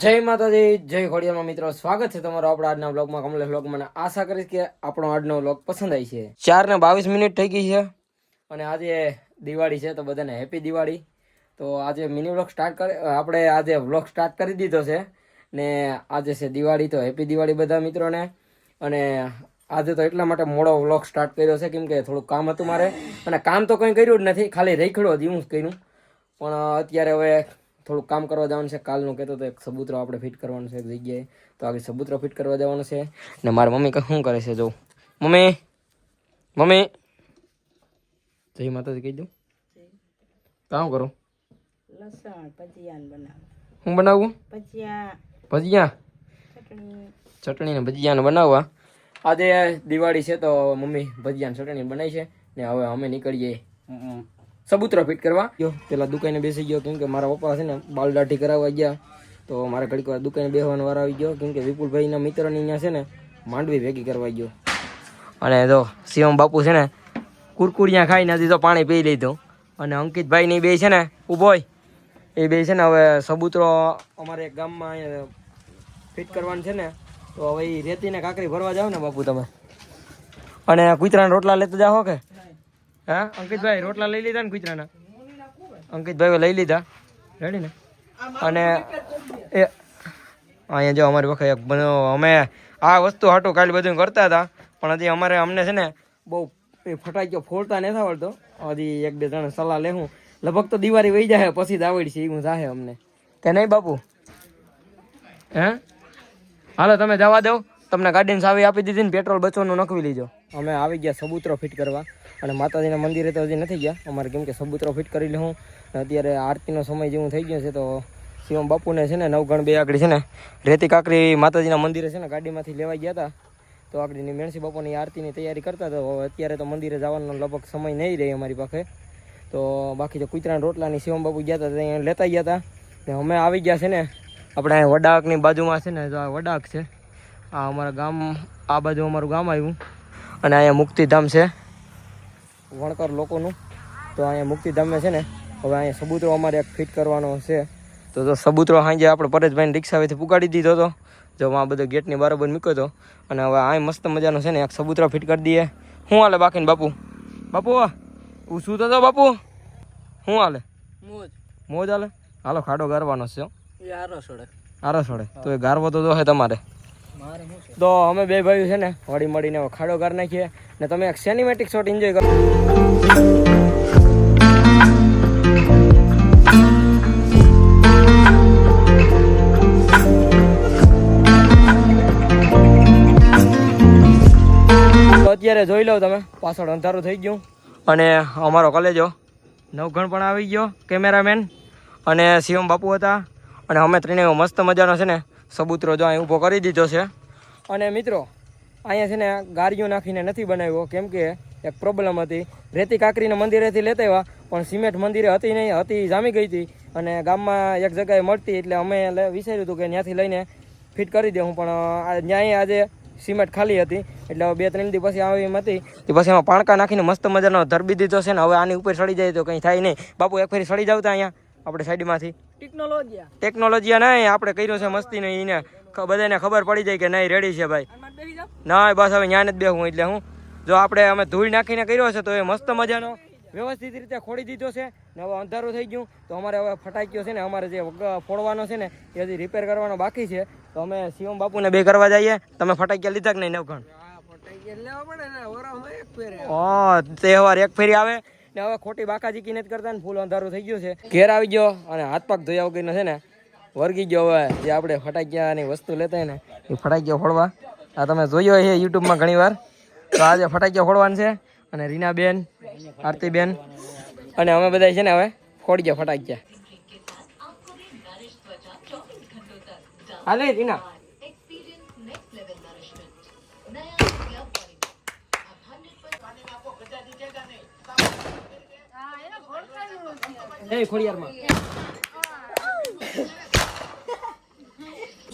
જય માતાજી, જય ખોડિયામાં મિત્રો. સ્વાગત છે તમારો આપણા આજના બ્લોગમાં કમલેશ બ્લોગ મને આશા કરીશ કે આપણો આજનો બ્લોગ પસંદ આવી છે. ચાર ને બાવીસ મિનિટ થઈ ગઈ છે અને આજે દિવાળી છે, તો બધાને હેપી દિવાળી. તો આજે મિની બ્લોગ સ્ટાર્ટ કરે આપણે આજે બ્લોગ સ્ટાર્ટ કરી દીધો છે. ને આજે છે દિવાળી, તો હેપી દિવાળી બધા મિત્રોને. અને આજે તો એટલા માટે મોડો વ્લોગ સ્ટાર્ટ કર્યો છે, કેમ કે થોડુંક કામ હતું મારે. અને કામ તો કંઈ કર્યું જ નથી, ખાલી રેખડો જ, એવું કર્યું. પણ અત્યારે હવે થોડુંક કામ કરવા જવાનું છે. કાલનું કહેતો તો એક સબૂતરો આપણે ફિટ કરવાનું છે એક જગ્યાએ. તો આગળ સબૂતરો ફિટ કરવા જવાનું છે. ને મારા મમ્મી શું કરે છે જો. Mummy mummy. જય માતાજી કહી દઉં. કામ કરું? લસણ ભજીયા બનાવ. હું બનાવું? ભજીયા. ભજીયા? ચટણી. ચટણી ને ભજીયાને બનાવવા. આજે દિવાળી છે તો મમ્મી ભજીયાને ચટણી બનાવી છે. ને હવે અમે નીકળીએ. સબૂતરો ફિટ કરવા. ગયો. પેલા દુકાને બેસી ગયો કેમ કે મારા પપ્પા છે ને બાલ દાઢી કરાવવા ગયા. તો મારે ઘડીક વાર દુકાને બેસવાનો વાર આવી ગયો કેમ કે વિપુલભાઈના મિત્રની અહીંયા છે ને માંડવી ભેગી કરવા ગયો. અને જો શિવમ બાપુ છે ને કુરકુરિયા ખાઈને હજી તો પાણી પી લીધું. અને અંકિતભાઈ ની બે છે ને ઊભો એ બે છે ને હવે સબૂતરો અમારે ગામમાં ફિટ કરવાનું છે ને તો હવે ઈ રેતીને કાંકરી ભરવા જાવ ને બાપુ તમે. અને કૂતરાના રોટલા લેતા જાઓ કે? હા? અંકિતભાઈ રોટલા લઈ લીધા ને કૂતરાના અંકિતભાઈ લઈ લીધા. રેડી ને? અને એ અહીંયા જો અમારી વખત એક બનો- અમે આ વસ્તુ હાટું કાલે બધું કરતા હતા પણ હજી અમારે અમને છે ને બહુ એ ફટાક્યો ફોડતા નથી આવડતો. હજી એક બે ત્રણ સલાહ લેવું લગભગ તો દિવાળી વહી જાય પછી જ આવડશે એવું જાહે અમને. કે નહીં બાપુ? હે? હાલો તમે જવા દો. તમને ગાડીની સાવી આપી દીધી ને પેટ્રોલ બચવાનું નખવી લીજો. અમે આવી ગયા સબૂતરો ફિટ કરવા. અને માતાજીના મંદિરે તો હજી નથી ગયા. અમારે કેમ કે સબૂતરો ફિટ કરી લઉં. અત્યારે આરતીનો સમય જેવું થઈ ગયો છે, તો શિવમ બાપુને છે ને નવગણ બે આગળ છે ને, રેતી કાકરી માતાજીના મંદિરે છે ને ગાડીમાંથી લેવાઈ ગયા હતા તો આગળની મેણસી બાપુની આરતીની તૈયારી કરતા હતા. અત્યારે તો મંદિરે જવાનો લગભગ સમય નહીં રહે અમારી પાસે. તો બાકી તો કૂતરાના રોટલાની શિવમ બાપુ ગયા હતા તો અહીંયા લેતા ગયા હતા ને અમે આવી ગયા છે ને, આપણે અહીંયા વડાકની બાજુમાં છે ને, તો આ વડાક છે. આ અમારા ગામ, આ બાજુ અમારું ગામ આવ્યું. અને અહીંયા મુક્તિધામ છે. વણકર લોકોનું. તો અહીંયા મુક્તિધામે છે ને હવે અહીંયા સબૂતરો અમારે એક ફિટ કરવાનો છે. તો તો સબૂતરો સાંજે આપણે પરેશભાઈને રિક્ષાવેથી પુગાડી દીધો હતો જો આ બધો ગેટની બરાબર મૂક્યો હતો અને હવે આ મસ્ત મજાનો છે ને એક સબૂતરો ફિટ કરી દઈએ. શું હાલે બાકીને બાપુ? બાપુ હું શું તો બાપુ? શું હાલે? મોજ. મોજ હાલે? હાલો ખાડો ગારવાનો છે હો. એ આરો છોડે. આરો છોડે. તો એ ગારવો તો જોહે તમારે. મારે શું છે તો અમે બે ભાઈઓ છે ને, હળી મળીને ખાડો કરી નાખીએ ને તમે એક સિનેમેટિક શોટ એન્જોય કરો. અત્યારે જોઈ લો તમે, પાછળ અંધારું થઈ ગયું. અને અમારો કોલેજો નવગણ પણ આવી ગયો કેમેરામેન અને શિવમ બાપુ હતા. અને અમે ત્રણેય મસ્ત મજાનો છે ને સબૂતરો જો અહીં ઊભો કરી દીધો છે. અને મિત્રો, અહીંયા છે ને ગાડીઓ નાખીને નથી બનાવ્યો. કેમ કે એક પ્રોબ્લેમ હતી. રેતી કાકરીને મંદિરેથી લેતા આવ્યા, પણ સિમેન્ટ મંદિરે હતી નહીં, હતી જામી ગઈ હતી. અને ગામમાં એક જગ્યાએ મળતી એટલે અમે વિચાર્યું હતું કે ત્યાંથી લઈને ફિટ કરી દઉં પણ ન્યાય આજે સિમેન્ટ ખાલી હતી. એટલે બે ત્રણ દી પછી આવી એમ હતી. તે પછી એમાં પાણકા નાખીને મસ્ત મજાનો ધરબી દીધો છે ને, હવે આની ઉપર સડી જાય તો કંઈ થાય નહીં. બાપુ એક ફેરી સડી જાવ ત્યાં અહીંયા, આપણે સાઈડમાંથી. ટેકનોલોજી ટેકનોલોજી નહીં આપણે કર્યો છે મસ્તી નહીં એને બધાને ખબર પડી જાય કે નહીં રેડી છે ભાઈ. ના બસ હવે ન્યા જ બેહું એટલે હું. જો આપણે અમે ધૂળ નાખીને કર્યો છે તો એ મસ્ત મજાનો વ્યવસ્થિત રીતે ખોડી દીધો છે ને હવે અંધારું થઈ ગયું. તો અમારે હવે ફટાક્યો છે ને અમારે જે ફોડવાનો છે ને એ હજી રિપેર કરવાનો બાકી છે. તો અમે શિવમ બાપુને બે કરવા જઈએ. તમે ફટાક્યા લીધા કે નહીં નવખણ હા તહેવાર એક ફેરી આવે. ને હવે ખોટી બાકાજી નથી કરતા ને ફૂલ અંધારું થઈ ગયું છે. ઘેર આવી ગયો અને હાથ પાક ધોયા વગર છે ને, વર્ગી ગયો હવે. જે આપણે ફટાકિયાની વસ્તુ લેતા ને, એ ફટાકિયા ફોડવા. આ તમે જોયો છે યુટ્યુબમાં ઘણી વાર તો આજે ફટાકિયા ફોડવાનું છે અને રીનાબેન, આરતીબેન અને અમે બધા છે ને હવે ફોડી ગયા ફટાકિયા. હાલે રીના. એ ખોડિયારમાં.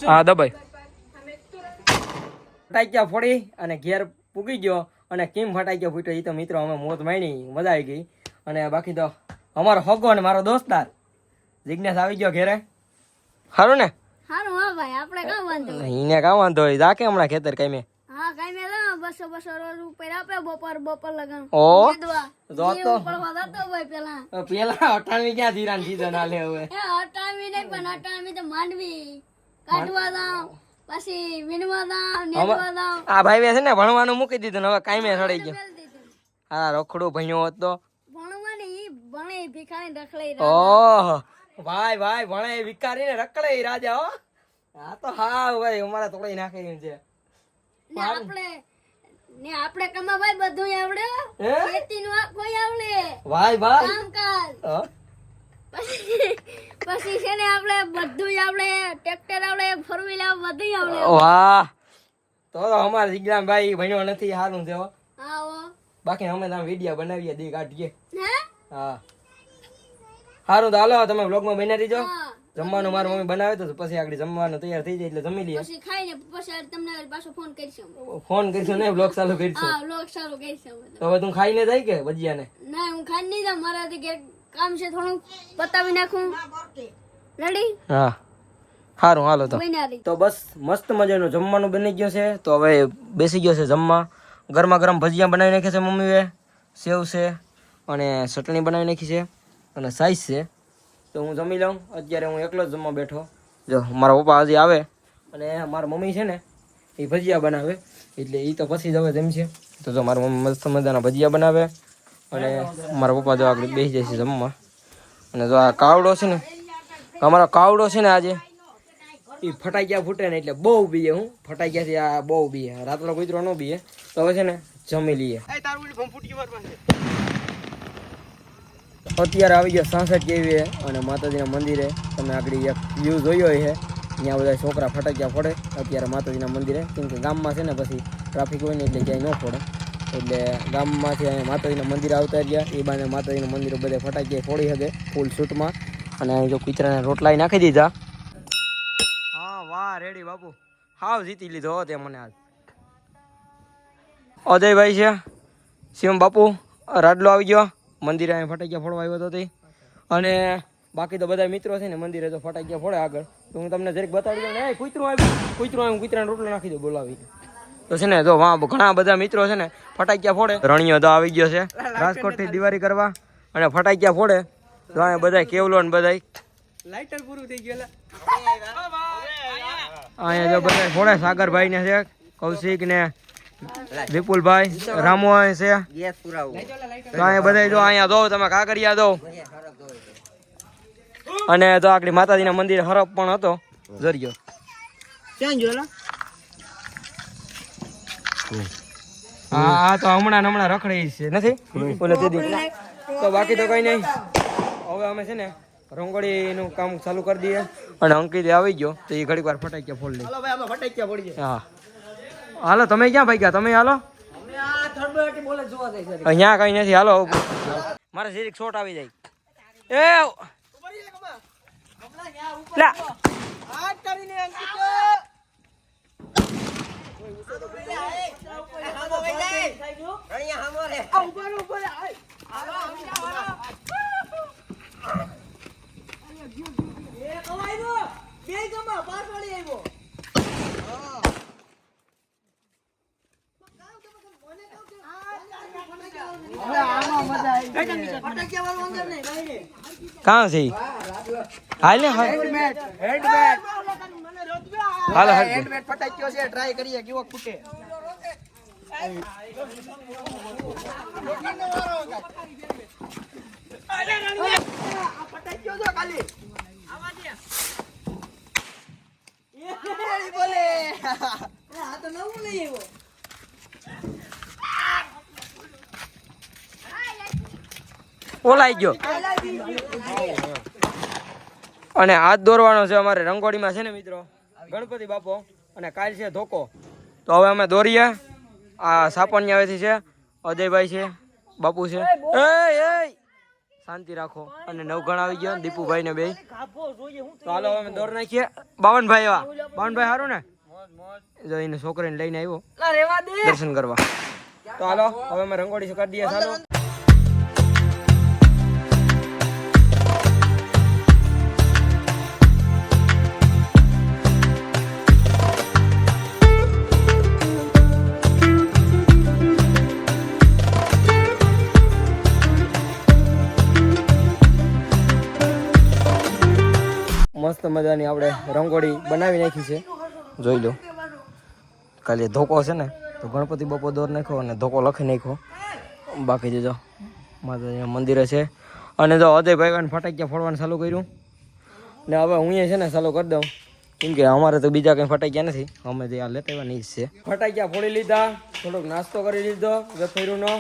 હા દબાઈ ફટાક્યા ફોડી અને ઘેર પૂગી ગયો અને કેમ ફટાક્યા ફૂટ્યો એ તો મિત્રો અમે મોત માણી મજા આવી ગઈ. અને બાકી તો અમારો હગો અને મારો દોસ્તાર જિજ્ઞાસ આવી ગયો ઘેરે. સારું ને? હારું હા ભાઈ આપણે કામ વાંધો એને કાં વાંધો હોય જા હમણાં ખેતર કઈ બસો બસો રોજ ઉપર આપે બપોર બપોર લગન. ઓ. જો તો. ભાઈ પેલા. પેલા અઠાણવી ક્યાં ધીરાન સીઝન આલે હવે? અટાણવી નહીં પણ અટાણવી તો માંડવી. કાઢવા દાવ પછી વિનવા દાવ નેવા દાવ આ ભાઈ છે ને ભણવાનું મૂકી દીધું હવે કાઈ મેં સડાઈ ગયો. હા રખડો ભણ્યો હતો ઈ ભણે ભિખારી રખડે ઓહ. ભાઈ ભાઈ ભણે વિકારી ને રખડે રાજા હો. આ તો હા ભાઈ અમારા તોડી નાખી છે આપણે ને આપણે કમાવાય બધું આવડે? ખેતી નું કોઈ આવડે? ભાઈ ભાઈ કામકાજ? પછી છે ને આપણે બધું આવડે ટ્રેક્ટર આવડે ફોર વ્હીલર બધું આવડે વાહ. તો તો અમારા જીગરામ ભાઈ ભણ્યો નથી સારું છે હો. આવો બાકી અમે તમે વીડિયો બનાવીએ દી કાઢીએ હા? સારું તો હાલો તમે બ્લોગમાં બની રહીજો. હા. જમવાનું મારું મમ્મી બનાવે તો પછી આગળ જમવાનું તૈયાર થઈ જાય એટલે જમી લઈએ. પછી ખાઈને પછી તમને પાછો ફોન કરીશું ફોન કરીશું ને બ્લોગ ચાલુ કરીશું. હા બ્લોગ ચાલુ કરીશું તો. હવે તું ખાઈને જાય કે ભજીયાને ના હું ખાઈ નહીં જાઉં. મારાથી ઘેર કામ છે થોડું પતાવી નાખું. રેડી હા. સારું હાલો તો. તો બસ મસ્ત મજાનું જમવાનું બની ગયું છે. તો હવે બેસી ગયો છે જમવા. ગરમા ગરમ ભજીયા બનાવી નાખ્યા છે મમ્મીએ. સેવ છે અને ચટણી બનાવી નાખી છે અને સાઈઝ છે. તો હું જમી લઉં. અત્યારે હું એકલો જ જમવા બેઠો. જો મારા પપ્પા હજી આવે. અને મારા મમ્મી છે ને એ ભજીયા બનાવે. એટલે એ તો પછી જ હવે જમશે. તો જો મારા મમ્મી મસ્ત મજાના ભજીયા બનાવે. અને મારા પપ્પા જો આગળ બેસી જાય છે જમવા. અને જો આ કાવડો છે ને અમારો કાવડો છે ને આજે. એ ફટાક્યા ફૂટે ને એટલે બહુ બીએ હું. ફટાક્યાથી આ બહુ બીએ. રાતનો કૂતરો ન બીએ. તો હવે છે ને જમી લઈએ. અત્યારે આવી ગયો સાસઠ કેવી અને માતાજીના મંદિરે તમે આગળ એક વ્યૂ જોયો છે ત્યાં બધા છોકરા ફટાક્યા ફોડે અત્યારે માતાજીના મંદિરે કેમ કે ગામમાં છે ને પછી ટ્રાફિક હોય ને એટલે ક્યાંય ન ફોડે. એટલે ગામમાંથી અહીંયા માતાજીના મંદિર આવતા રહ્યા એ બાને માતાજીના મંદિરે બધા ફટાકિયા ફોડી શકે ફૂલ શૂટમાં અને અહીં જો કૂતરાને રોટલાય નાખી દીધા. હા વાહ રેડી બાપુ. હાવ જીતી લીધો તે મને આજ. અજયભાઈ છે શિવમ બાપુ રાડલો આવી ગયો. મંદિરે અહીં ફટાકિયા ફોડવા આવ્યો હતો તે. અને બાકી તો બધા મિત્રો છે ને મંદિરે તો ફટાકિયા ફોડે આગળ. તો હું તમને જરીક બતાડી દઉં ને કૂતરું આવ્યું કૂતરું આવ્યું કૂતરાને રોટલો નાખી દો બોલાવી. તો છે ને જો વાહ ઘણા બધા મિત્રો છે ને ફટાકિયા ફોડે. રણિયો તો આવી ગયો છે. રાજકોટથી દિવાળી કરવા અને ફટાકિયા ફોડે. તો અહીંયા બધા કેવલો ને બધા લાઇટર પૂરું થઈ ગયેલા અહીંયા જો બધા ફોડે સાગરભાઈ ને છે કૌશિક ને વિપુલભાઈ રામુ છે. તો અહીંયા બધા જો અહીંયા દો તમે કાકરિયા દો અને તો આકડી માતાજીના મંદિર હરપ પણ હતો. જરિયો. ક્યાં ગયો હા આ તો હમણાં હમણાં રખડે છે. નથી? બોલે દીદી. તો બાકી તો કઈ નહીં. હવે અમે છે ને રંગોળીનું કામ ચાલુ કરી દઈએ. અને અંકિત આવી ગયો તો એ ઘડીક વાર ફટાક્યા ફોડ હા. હાલો તમે ક્યાં ભાઈ તમે હાલો. અહીંયા કઈ નથી હાલો. મારે સીરીક શોટ આવી જાય. એ લા આ કરીને અંકિત કાં છે? હાલ ને હાલ હાલો હાલ હેન્ડમેડ ફટાક્યો છે ટ્રાય કરીએ કેવો ફટાક્યો બોલે આ તો નવું નહીં આવ્યો ઓલાઈ ગયો. અને હાથ દોરવાનો છે અમારે રંગોળીમાં છે ને મિત્રો. ગણપતિ બાપો અને કાલ છે ધોકો. તો હવે અમે દોરીએ. આ સાપણિયાવેથી છે અજયભાઈ છે બાપુ છે. એ એ! શાંતિ રાખો. અને નવઘણ આવી ગયો દીપુભાઈ ને બે. તો હાલો અમે દોર નાખીએ. બાવનભાઈ એવા. બાવનભાઈ સારું ને? જો એને છોકરીને લઈને આવ્યો. દર્શન કરવા. તો હાલો હવે અમે રંગોળી કરી દઈએ ચાલો. મસ્ત મજાની આપણે રંગોળી બનાવી નાખી છે. જોઈ લો. કાલે ધોકો છે ને, તો ગણપતિ બાપો દોર નાખ્યો અને ધોકો લખી નાખ્યો. બાકી જોજો માતાજીના મંદિરે છે. અને જો અજયભાઈ ફટાકિયા ફોડવાનું ચાલુ કર્યું. ને હવે હું છે ને ચાલુ કરી દઉં. કેમ કે અમારે તો બીજા કંઈ ફટાકિયા નથી. અમે જે આ લેતા એવા નહીં છે. ફટાકિયા ફોડી લીધા, થોડોક નાસ્તો કરી લીધો વેફેરુનો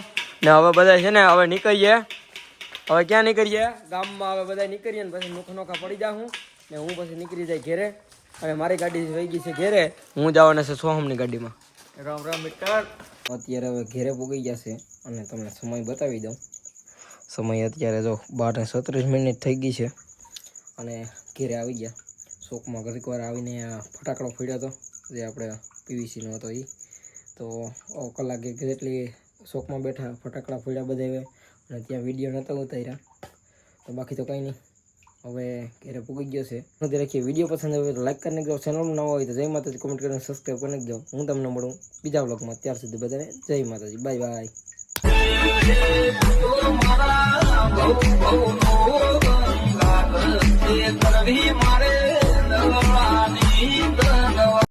ને. હવે બધા છે ને હવે નીકળીએ. હવે ક્યાં નીકળીએ? ગામમાં હવે બધા નીકળીએ ને પછી નોખા નોખા પડી જાઉં ને હું પછી નીકળી જાય ઘેરે અને મારી ગાડી વહી ગઈ છે ઘેરે હું જવાના છે સોહમની ગાડીમાં. રામ રામ મિત્ર અત્યારે હવે ઘેરે પૂગી છે અને તમને સમય બતાવી દઉં. સમય અત્યારે જો બાર ને સત્રીસ મિનિટ થઈ ગઈ છે અને ઘેરે આવી ગયા. શોકમાં ઘડીક વાર આવીને ફટાકડો ફોડ્યો હતો જે આપણે પીવીસીનો હતો એ તો કલાક એક જેટલી શોકમાં બેઠા ફટાકડા ફોડ્યા બધા અને ત્યાં વીડિયો નહોતા ઉતાર્યા. તો બાકી તો કંઈ નહીં. હવે ઘેરે પૂગી ગયો છે. નથી રાખીએ વીડિયો પસંદ આવે તો લાઈક કરીને જાઓ. ચેનલ નવો હોય તો જય માતાજી. કોમેન્ટ કરીને સબસ્ક્રાઈબ કરીને જાઓ. હું તમને મળું બીજા બ્લોગમાં ત્યાર સુધી બધાને જય માતાજી. બાય બાય કરવી મારે